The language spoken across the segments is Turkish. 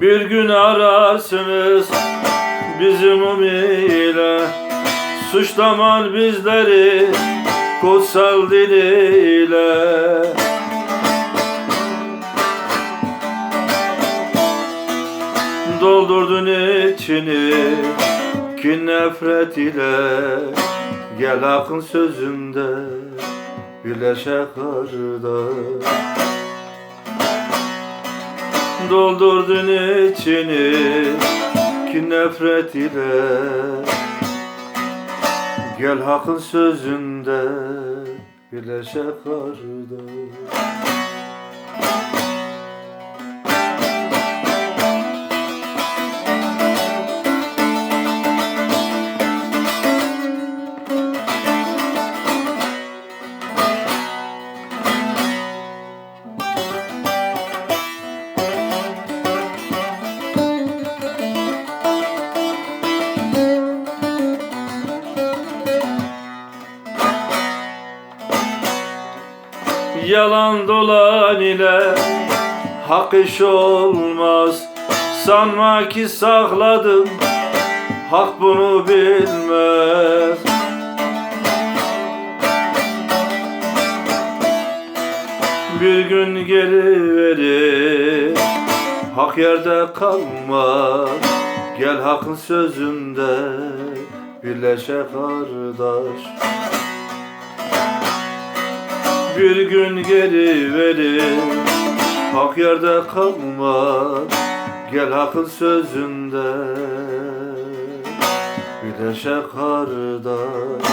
Bir gün ararsınız bizim ile Suçlaman bizleri kutsal diliyle. Doldurdun içini kin nefret ile. Gel hakkın sözünde birleşe kardeş Doldurdun içini ki nefret ile. Gel hakkın sözünde birleşe kardeş Yalan dolan ile hak iş olmaz. Sanma ki sakladım Hak bunu bilmez. Bir gün geri verir Hak yerde kalmaz. Gel hakkın sözünde Birleşe kardeş bir gün geri verir Hak yerde kalmaz. Gel hakkın sözünde Birleşe kardeş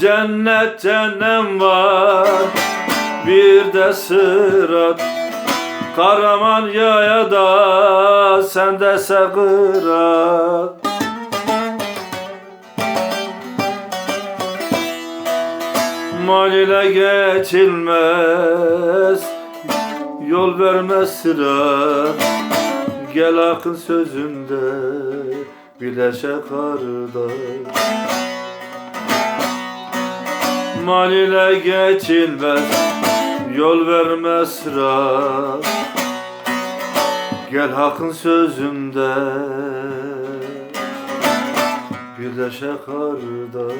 Cennet cennem var Bir de sırat. Karaman yaya da Sende sakırat Mal ile geçilmez Yol vermez sıra Gel akın sözünde Bileşe kardeş Mal ile geçilmez Yol vermez sıra Gel hakkın sözünde Birleşe kardeş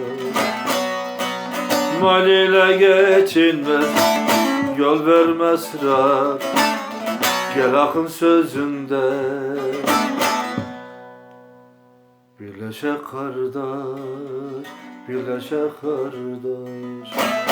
Mal ile geçilmez Yol vermez sıra Gel hakkın sözünde Birleşe kardeş Birleşe kardeş